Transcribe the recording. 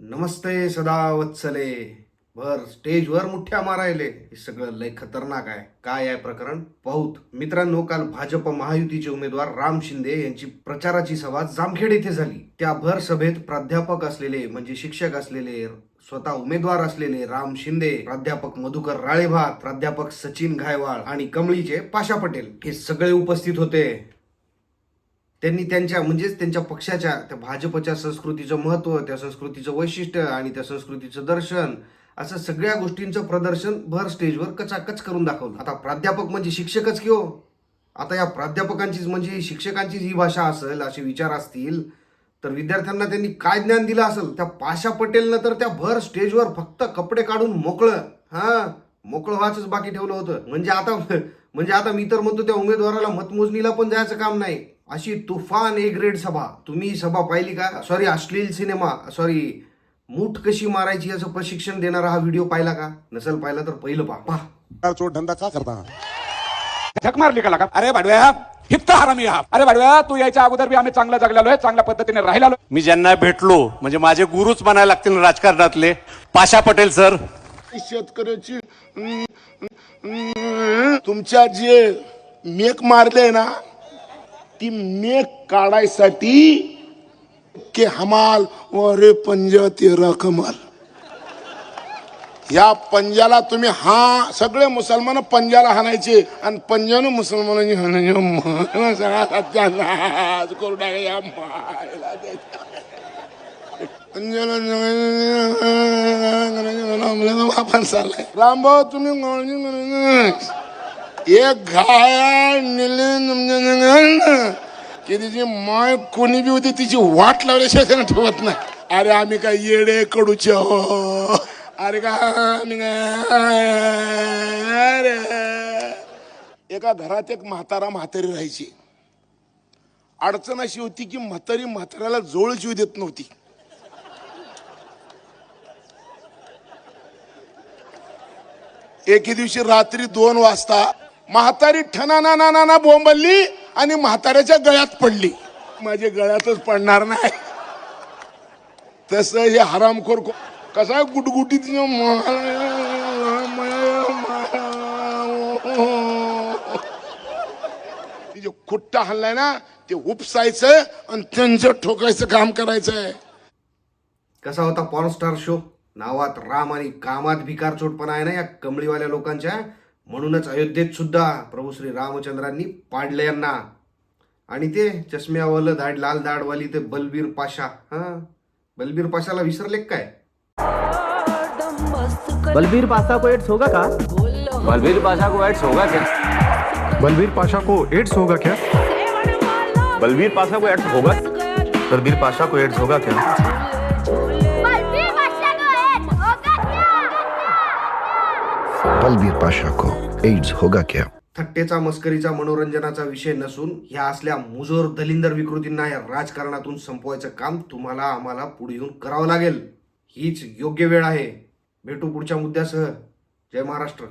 नमस्ते सदा वत्सले बर स्टेजवर मुठ्या मारायले. हे सगळं लय खतरनाक आहे. काय आहे प्रकरण? पाहूत. मित्रांनो काल भाजप महायुतीचे उमेदवार राम शिंदे यांची प्रचाराची सभा जामखेड येथे झाली. त्या भर सभेत प्राध्यापक असलेले म्हणजे शिक्षक असलेले स्वतः उमेदवार असलेले राम शिंदे प्राध्यापक मधुकर राळेभात प्राध्यापक सचिन घायवाळ आणि कमळीचे पाशा पटेल हे सगळे उपस्थित होते. त्यांनी त्यांच्या म्हणजेच त्यांच्या पक्षाच्या त्या भाजपच्या संस्कृतीचं महत्त्व त्या संस्कृतीचं वैशिष्ट्य आणि त्या संस्कृतीचं दर्शन असं सगळ्या गोष्टींचं प्रदर्शन भर स्टेजवर कचाकच करून दाखवलं. आता प्राध्यापक म्हणजे शिक्षकच की हो? आता या प्राध्यापकांचीच म्हणजे शिक्षकांचीच ही भाषा असेल असे विचार असतील तर विद्यार्थ्यांना त्यांनी काय ज्ञान दिलं असेल? त्या पाशा पटेलनं तर त्या भर स्टेजवर फक्त कपडे काढून मोकळं हा मोकळं व्हायचंच बाकी ठेवलं होतं. म्हणजे आता म्हणजे आता मी तर म्हणतो त्या उमेदवाराला मतमोजणीला पण जायचं काम नाही. अशी तुफान ए ग्रेड सभा. तुम्ही ही सभा पाहिली का? सॉरी अश्लील सिनेमा. सॉरी मूठ कशी मारायची याचं प्रशिक्षण देणारा हा व्हिडिओ पाहिला का? नसेल पाहिला तर पहिलं पहा. पहा. चोर धंदा का करता? झक मारली का लागा? अरे भाडव्या हिप्त हरामी हा अरे भाडव्या तू यायच्या अगोदर बी आम्ही चांगलं जगलेलो आहे चांगल्या पद्धतीने राहिलेलो. मी ज्यांना भेटलो म्हणजे माझे गुरुच म्हणायला लागतील राजकारणातले. पाशा पटेल सर. शेतकऱ्याची तुमच्या जे मेक मारले ना ती मेक काढायसाठी के हमाल रे पंजा ते कमाल या पंजाला तुम्ही हा सगळे मुसलमान पंजाला हाणायचे आणि पंजानं मुसलमानांनी हाणायचे सगळा सत्यानाश करू टाका या मायला आपण चाललाय रामभाऊ तुम्ही एक घाया नेले की तिची माय कोणी बी होती तिची वाट लावल्याशिवाय त्यानं ठेवत नाही. अरे आम्ही काय येडे कडूचे हो अरे का आम्ही काय? अरे. एका घरात एक म्हातारा म्हातारी राहायची. अडचण अशी होती की म्हातारी म्हाताऱ्याला जोळ जीव देत नव्हती. एके दिवशी रात्री दोन वाजता म्हातारी ठना ना ना ना बोंबलली आणि म्हाताऱ्याच्या गळ्यात पडली. माझ्या गळ्यातच पडणार नाही. तस हे हरामखोर को- कसा गुटगुटीत तिचे खुट्टा हल्लाय ना ते उपसायचं आणि त्यांचं ठोकायचं काम करायचंय. कसा होता पॉर्न स्टार शो नावात राम आणि कामात भिकार चोटपणा आहे ना या कमळीवाल्या लोकांच्या? म्हणूनच अयोध्येत सुद्धा प्रभू श्री रामचंद्रांनी पाडले यांना. आणि ते चष्म्यावालं दाढ लाल दाढवाली ते बलबीर पाशा हा? बलबीर पाशाला विसरले काय? बलबीर पासा को एड्स होगा का? बलबीर पाशा को एड्स होगा क्या? बलबीर पाशा को एड्स होगा क्या? बलबीर पाशा को एड्स होगा बलबीर पाशा को एड्स होगा क्या? बलबीर पाशा को एड्स होगा क्या थट्टेचा मस्करीचा मनोरंजनाचा विषय नसून ह्या असल्या मुजोर दलिंदर विकृतींना या राजकारणातून संपवायचं काम तुम्हाला आम्हाला पुढे येऊन करावं लागेल. हीच योग्य वेळ आहे. भेटू पुढच्या मुद्द्यासह. जय महाराष्ट्र.